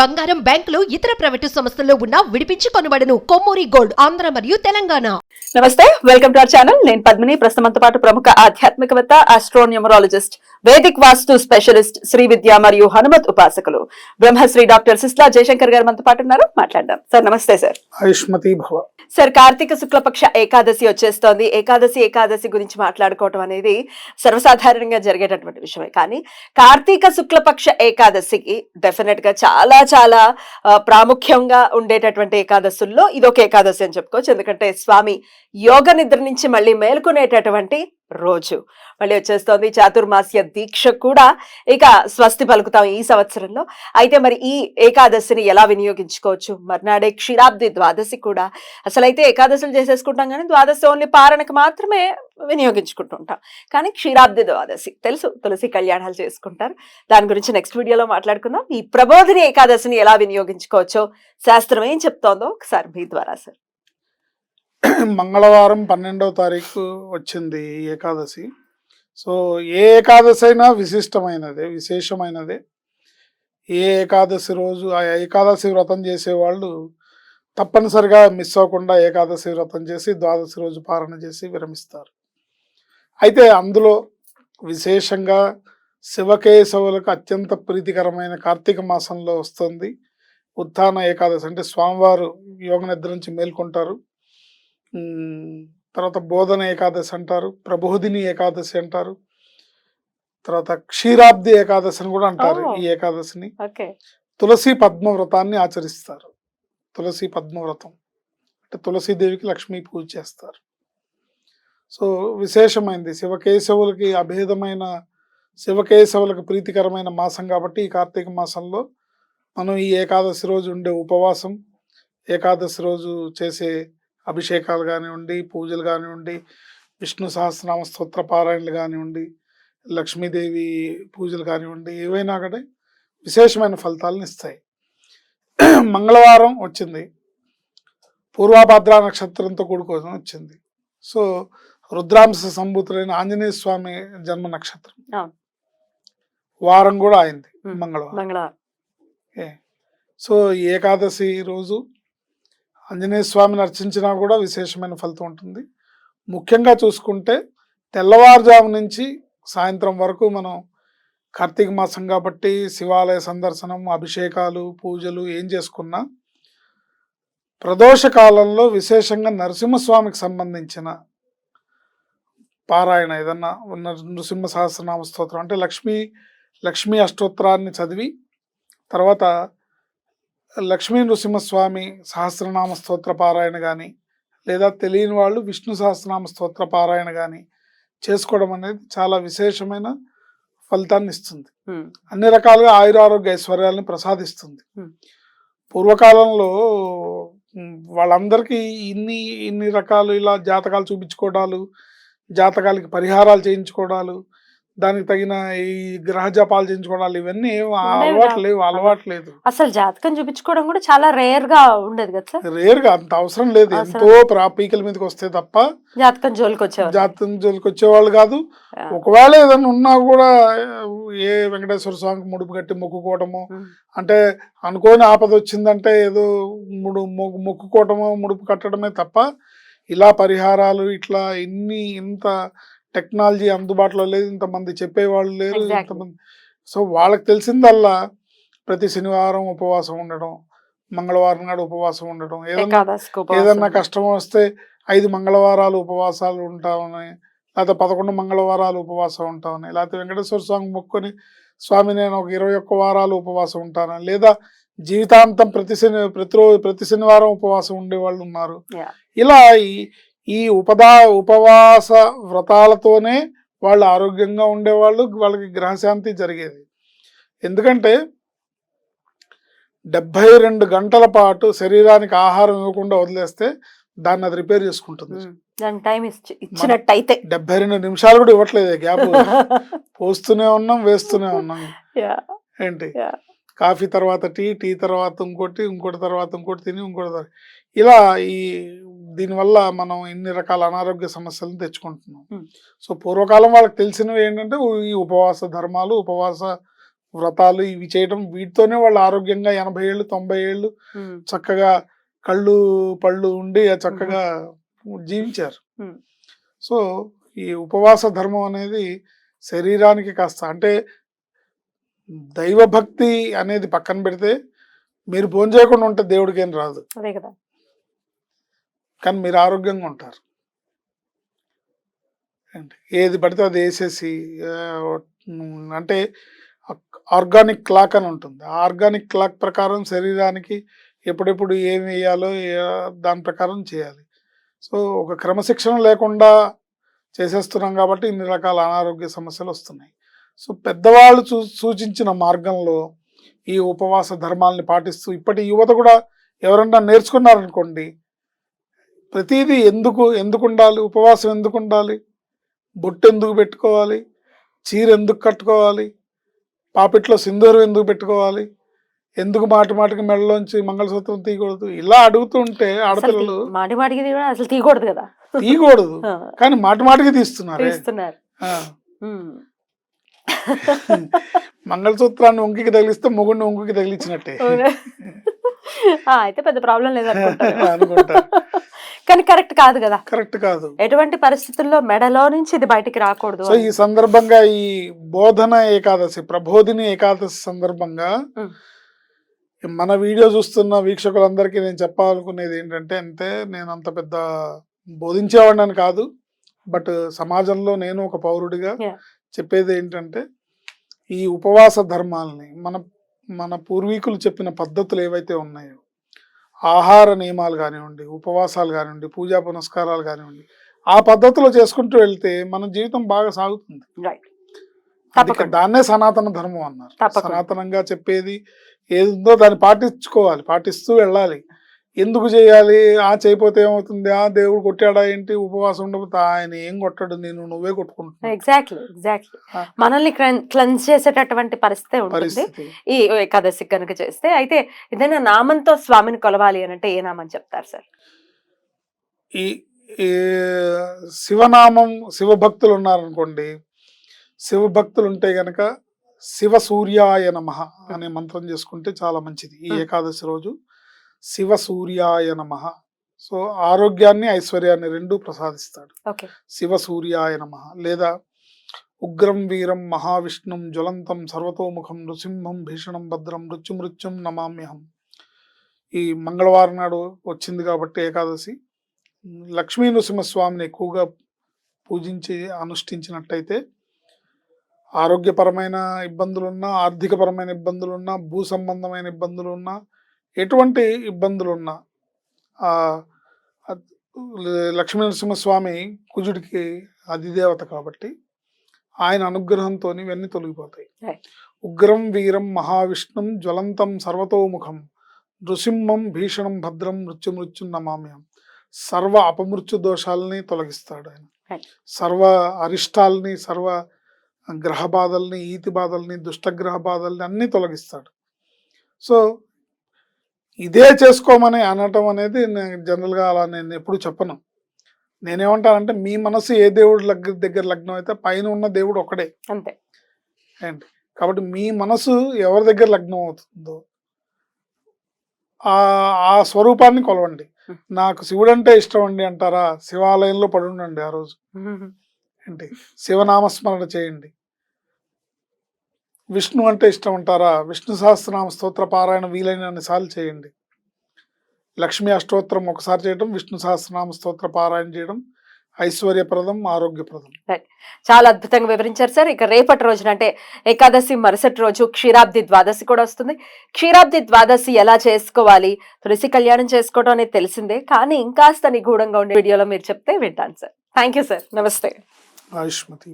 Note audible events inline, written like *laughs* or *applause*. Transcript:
బంగారం బ్యాంకులు ఇతర ప్రైవేటు సంస్థల్లో ఉన్న విడిపించి కొనబడను. కొమ్మూరి గోల్డ్ ఆంధ్ర మరియు తెలంగాణ. నమస్తే వెల్కమ్ టు అవర్ ఛానల్. నేను పద్మిని ప్రస్తుతంతో పాటు ప్రముఖ ఆధ్యాత్మికవేత్త astronumerologist Vedic vastu specialist Shri Vidya మరియు హనుమత్ ఉపాసకులు. బ్రహ్మశ్రీ డాక్టర్ సిస్లా జయశంకర్ గారు మనతో పాటు ఉన్నారు. మాట్లాడదాం. సార్ నమస్తే సార్. ఆయుష్మతి భవ. సార్ కార్తీక శుక్లపక్ష ఏకాదశి వచ్చేస్తోంది. ఏకాదశి ఏకాదశి గురించి మాట్లాడుకోవటం అనేది సర్వసాధారణంగా జరిగేటటువంటి విషయమే. కానీ కార్తీక శుక్లపక్ష ఏకాదశికి డెఫినెట్గా చాలా చాలా ఆ, ప్రాముఖ్యంగా ఉండేటటువంటి ఏకాదశుల్లో ఇదొక ఏకాదశి అని చెప్పుకోవచ్చు. ఎందుకంటే స్వామి యోగ నిద్ర నుంచి మళ్ళీ మేల్కొనేటటువంటి రోజు. మళ్ళీ వచ్చేస్తోంది చాతుర్మాస్య దీక్ష కూడా. ఇక స్వస్తి పలుకుతాం ఈ సంవత్సరంలో. అయితే మరి ఈ ఏకాదశిని ఎలా వినియోగించుకోవచ్చు? మర్నాడే క్షీరాబ్ది ద్వాదశి కూడా. అసలైతే ఏకాదశులు చేసేసుకుంటాం కానీ ద్వాదశి ఓన్లీ పారణకు మాత్రమే వినియోగించుకుంటుంటాం. కానీ క్షీరాబ్ది ద్వాదశి. తెలుసు? తులసి కళ్యాణాలు చేసుకుంటారు. దాని గురించి నెక్స్ట్ వీడియోలో మాట్లాడుకుందాం. ఈ ప్రబోధిని ఏకాదశిని ఎలా వినియోగించుకోవచ్చో శాస్త్రం ఏం చెప్తోందో ఒకసారి మీ ద్వారా సార్. మంగళవారం పన్నెండవ తారీఖు వచ్చింది ఏకాదశి. సో ఏ ఏకాదశి అయినా విశిష్టమైనదే విశేషమైనదే. ఏ ఏకాదశి రోజు ఆ ఏకాదశి వ్రతం చేసేవాళ్ళు తప్పనిసరిగా మిస్ అవ్వకుండా ఏకాదశి వ్రతం చేసి ద్వాదశి రోజు పాలన చేసి విరమిస్తారు. అయితే అందులో విశేషంగా శివకేశవులకు అత్యంత ప్రీతికరమైన కార్తీక మాసంలో వస్తుంది. ఉత్థాన ఏకాదశి అంటే స్వామివారు యోగ నిద్ర నుంచి మేల్కొంటారు. తర్వాత బోధన ఏకాదశి అంటారు ప్రబోధిని ఏకాదశి అంటారు తర్వాత క్షీరాబ్ది ఏకాదశి అని కూడా అంటారు. ఈ ఏకాదశిని. తులసి పద్మ వ్రతాన్ని ఆచరిస్తారు. తులసి పద్మ వ్రతం అంటే తులసీదేవికి లక్ష్మీ పూజ చేస్తారు. సో విశేషమైంది శివకేశవులకి అభేదమైన శివకేశవులకు ప్రీతికరమైన మాసం కాబట్టి ఈ కార్తీక మాసంలో మనం ఈ ఏకాదశి రోజు ఉండే ఉపవాసం ఏకాదశి రోజు చేసే అభిషేకాలు కానివ్వండి పూజలు కానివ్వండి విష్ణు సహస్రనామ స్తోత్ర పారాయణలు కానివ్వండి లక్ష్మీదేవి పూజలు కానివ్వండి ఏవైనా కూడా విశేషమైన ఫలితాలను ఇస్తాయి మంగళవారం వచ్చింది పూర్వాభద్ర నక్షత్రంతో కూడుకొని వచ్చింది సో రుద్రాంశ సంభూతులైన ఆంజనేయ స్వామి జన్మ నక్షత్రం. వారం కూడా అయింది. మంగళవారం మంగళవారం. సో ఏకాదశి రోజు ఆంజనేయ స్వామిని అర్చించినా కూడా విశేషమైన ఫలితం ఉంటుంది. ముఖ్యంగా చూసుకుంటే తెల్లవారుజాము నుంచి సాయంత్రం వరకు మనం కార్తీక మాసం కాబట్టి శివాలయ సందర్శనం అభిషేకాలు పూజలు ఏం చేసుకున్నా ప్రదోష కాలంలో విశేషంగా నరసింహస్వామికి సంబంధించిన పారాయణ ఏదన్నా ఉన్న నృసింహ సహస్రనామ స్తోత్రం అంటే లక్ష్మీ లక్ష్మీ అష్టోత్తరాన్ని చదివి తర్వాత లక్ష్మీ నృసింహస్వామి సహస్రనామ స్తోత్ర పారాయణ కానీ లేదా తెలియని వాళ్ళు విష్ణు సహస్రనామ స్తోత్ర పారాయణ కానీ చేసుకోవడం అనేది చాలా విశేషమైన ఫలితాన్ని ఇస్తుంది. అన్ని రకాలుగా ఆయుర ఆరోగ్య ఐశ్వర్యాలను ప్రసాదిస్తుంది. పూర్వకాలంలో వాళ్ళందరికీ ఇన్ని ఇన్ని రకాలు ఇలా జాతకాలు చూపించుకోవడాలు జాతకాలకి పరిహారాలు చేయించుకోవడాలు దానికి తగిన ఈ గ్రహ జపాలు చేయించుకోవడాలు ఇవన్నీ ఏం అలవాటు. లేవు అలవాటు లేదు అసలు జాతకం చూపించుకోవడం కూడా చాలా రేర్గా ఉండేది కదా రేర్గా అంత అవసరం లేదు. ఎంతో ప్రా పీకల మీదకి వస్తే తప్ప జాతకం జోలికి వచ్చేవారు జాతకం జోలికి వచ్చేవాళ్ళు కాదు. ఒకవేళ ఏదైనా ఉన్నా కూడా ఏ వెంకటేశ్వర స్వామికి ముడుపు కట్టి మొక్కుకోవటము అంటే అనుకోని ఆపద వచ్చిందంటే ఏదో ముడు మొక్కుకోవటము ముడుపు కట్టడమే తప్ప ఇలా పరిహారాలు ఇట్లా ఇన్ని ఇంత టెక్నాలజీ అందుబాటులో లేదు ఇంతమంది చెప్పేవాళ్ళు లేరు. ఇంతమంది సో వాళ్ళకి తెలిసిందల్లా ప్రతి శనివారం ఉపవాసం ఉండడం మంగళవారం నాడు ఉపవాసం ఉండడం ఏదన్నా. ఏదన్నా కష్టం వస్తే ఐదు మంగళవారాలు ఉపవాసాలు ఉంటామని లేకపోతే పదకొండు మంగళవారాలు ఉపవాసం ఉంటామని లేకపోతే వెంకటేశ్వర స్వామి మొక్కుని స్వామి నేను ఒక ఇరవై ఒక్క వారాలు ఉపవాసం ఉంటానని లేదా జీవితాంతం ప్రతి శని ప్రతిరోజు ప్రతి శనివారం ఉపవాసం ఉండేవాళ్ళు ఉన్నారు. ఇలా ఈ ఉపదా ఉపవాస వ్రతాలతోనే వాళ్ళు ఆరోగ్యంగా ఉండేవాళ్ళు వాళ్ళకి గ్రహశాంతి జరిగేది. ఎందుకంటే డెబ్బై రెండు గంటల పాటు శరీరానికి ఆహారం ఇవ్వకుండా వదిలేస్తే దాన్ని అది రిపేర్ చేసుకుంటుంది. ఇచ్చినట్టయితే. డెబ్బై రెండు నిమిషాలు కూడా ఇవ్వట్లేదు గ్యాప్. *laughs* పోస్తూనే ఉన్నాం వేస్తూనే ఉన్నాం. ఏంటి. కాఫీ తర్వాత టీ టీ తర్వాత ఇంకోటి ఇంకోటి తర్వాత ఇంకోటి తిని ఇంకోటి ఇలా ఈ దీనివల్ల మనం ఇన్ని రకాల అనారోగ్య సమస్యలను తెచ్చుకుంటున్నాం. సో పూర్వకాలం వాళ్ళకి తెలిసినవి ఏంటంటే ఈ ఉపవాస ధర్మాలు ఉపవాస వ్రతాలు ఇవి చేయడం వీటితోనే వాళ్ళు ఆరోగ్యంగా ఎనభై ఏళ్ళు తొంభై ఏళ్ళు చక్కగా కళ్ళు పళ్ళు ఉండి చక్కగా జీవించారు. సో ఈ ఉపవాస ధర్మం అనేది శరీరానికి కాస్త అంటే దైవభక్తి అనేది పక్కన పెడితే మీరు భోజనం చేయకుండా ఉంటే దేవుడికి ఏం రాదు. అదే కదా. కానీ మీరు ఆరోగ్యంగా ఉంటారు. ఏది పడితే అది వేసేసి అంటే ఆర్గానిక్ క్లాక్ అని ఉంటుంది. ఆ ఆర్గానిక్ క్లాక్ ప్రకారం శరీరానికి ఎప్పుడెప్పుడు ఏం వేయాలో దాని ప్రకారం చేయాలి. సో ఒక క్రమశిక్షణ లేకుండా చేసేస్తున్నాం కాబట్టి ఇన్ని రకాల అనారోగ్య సమస్యలు వస్తున్నాయి. సో పెద్దవాళ్ళు సూచించిన మార్గంలో ఈ ఉపవాస ధర్మాల్ని పాటిస్తూ ఇప్పటి యువత కూడా ఎవరన్నా నేర్చుకున్నారనుకోండి ప్రతిదీ ఎందుకు ఎందుకు ఉండాలి ఉపవాసం ఎందుకు ఉండాలి బొట్టు ఎందుకు పెట్టుకోవాలి? చీర ఎందుకు కట్టుకోవాలి? పాపిట్లో సింధూరం ఎందుకు పెట్టుకోవాలి? ఎందుకు మాటి మాటికి మెడలోంచి మంగళసూత్రం తీయకూడదు? ఇలా అడుగుతుంటే ఆడపిల్లలు మాటి మాటికి అసలు తీయకూడదు కదా. తీయకూడదు. కానీ మాటి మాటికి తీస్తున్నారు. *laughs* మంగళసూత్రాన్ని వంకికి తగిలిస్తే మొగుడిని వంకికి తగిలించినట్టే. *laughs* అయితే పెద్ద ప్రాబ్లం *laughs* అనుకుంటా. కానీ కరెక్ట్ కాదు కదా. కరెక్ట్ కాదు. ఎటువంటి పరిస్థితుల్లో మెడలో నుంచి ఇది బయటికి రాకూడదు సో ఈ సందర్భంగా ఈ బోధన ఏకాదశి ప్రబోధిని ఏకాదశి సందర్భంగా. మన వీడియో చూస్తున్న వీక్షకులందరికీ నేను చెప్పాలనుకునేది ఏంటంటే అంటే నేను అంత పెద్ద బోధించేవాడిని కాదు బట్ సమాజంలో నేను ఒక పౌరుడిగా. చెప్పేది ఏంటంటే ఈ ఉపవాస ధర్మాలని మన మన పూర్వీకులు చెప్పిన పద్ధతులు ఏవైతే ఉన్నాయో ఆహార నియమాలు కానివ్వండి ఉపవాసాలు కానివ్వండి పూజా పునస్కారాలు కానివ్వండి ఆ పద్ధతిలో చేసుకుంటూ వెళ్తే మన జీవితం బాగా సాగుతుంది. దాన్నే సనాతన ధర్మం అన్నారు. సనాతనంగా చెప్పేది ఏది దాన్ని పాటించుకోవాలి పాటిస్తూ వెళ్ళాలి ఎందుకు చేయాలి? ఆ చేయపోతే ఏమవుతుంది? ఆ దేవుడు కొట్టాడా ఏంటి? ఉపవాసం ఉండకపోతే ఆయన ఏం కొట్టాడు? నేను నువ్వే కొట్టుకుంటున్నావు. Exactly exactly. మనల్ని క్లెన్స్ చేసేటటువంటి పరిస్థితి ఉంటుంది. ఈ ఏకాదశి కనుక చేస్తే అయితే ఏదైనా నామంతో స్వామిని కొలవాలి అని అంటే ఏ నామం చెప్తారు సార్? ఈ శివనామం శివభక్తులు ఉన్నారనుకోండి శివభక్తులు ఉంటే గనక శివ సూర్యాయ నమ అనే మంత్రం చేసుకుంటే చాలా మంచిది. ఈ. ఏకాదశి రోజు శివ సూర్యాయ నమ. సో ఆరోగ్యాన్ని ఐశ్వర్యాన్ని రెండు ప్రసాదిస్తాడు. శివ సూర్యాయ నమ. లేదా ఉగ్రం వీరం మహావిష్ణుం జ్వలంతం సర్వతోముఖం నృసింహం భీషణం భద్రం మృత్యుమృత్యుం నమామ్యహం. ఈ మంగళవారం నాడు వచ్చింది కాబట్టి ఏకాదశి. లక్ష్మీ నృసింహస్వామిని ఎక్కువగా పూజించి అనుష్ఠించినట్టయితే ఆరోగ్యపరమైన ఇబ్బందులున్నా ఆర్థికపరమైన ఇబ్బందులున్నా భూ సంబంధమైన ఇబ్బందులున్నా ఎటువంటి ఇబ్బందులున్నా ఆ ఆ లక్ష్మీ నరసింహస్వామి కుజుడికి అధిదేవత కాబట్టి ఆయన అనుగ్రహంతో ఇవన్నీ తొలగిపోతాయి. ఉగ్రం వీరం మహావిష్ణుం జ్వలంతం సర్వతోముఖం నృసింహం భీషణం భద్రం మృత్యుమృత్యు నమామ్యం సర్వ అపమృత్యు దోషాలని తొలగిస్తాడు ఆయన. సర్వ అరిష్టాలని సర్వ గ్రహ బాధల్ని ఈతి బాధల్ని దుష్టగ్రహ బాధల్ని అన్నీ తొలగిస్తాడు సో ఇదే చేసుకోమని అనటం అనేది నేను జనరల్గా అలా నేను ఎప్పుడు చెప్పను. నేనేమంటానంటే మీ మనసు ఏ దేవుడి లగ్ దగ్గర లగ్నం అయితే పైన ఉన్న దేవుడు ఒకడే అంతే. ఏంటి? కాబట్టి మీ మనసు ఎవరి దగ్గర లగ్నం అవుతుందో ఆ ఆ స్వరూపాన్ని కొలవండి. నాకు శివుడు అంటే ఇష్టం అండి అంటారా? శివాలయంలో పడి ఉండండి ఆ రోజు. ఏంటి? శివనామస్మరణ చేయండి. విష్ణు అంటే ఇష్టం అంటారా? విష్ణు సహస్రనామ స్తోత్ర పారాయణ వీలైనన్ని సార్లు చేయండి. లక్ష్మీ అష్టోత్తరం ఒకసారి చేయడం విష్ణు సహస్రనామ స్తోత్ర పారాయణ చేయడం ఐశ్వర్యప్రదం ఆరోగ్యప్రదం. చాలా అద్భుతంగా వివరించారు సార్. ఇక రేపటి రోజున అంటే ఏకాదశి మరుసటి రోజు క్షీరాబ్ది ద్వాదశి కూడా వస్తుంది. క్షీరాబ్ది ద్వాదశి ఎలా చేసుకోవాలి? తులసి కళ్యాణం చేసుకోవడం అనేది తెలిసిందే. కానీ ఇంకాస్త నిగూఢంగా ఉండే వీడియోలో మీరు చెప్తే వింటాను సార్. థ్యాంక్ సార్ నమస్తే. ఆయుష్మతి.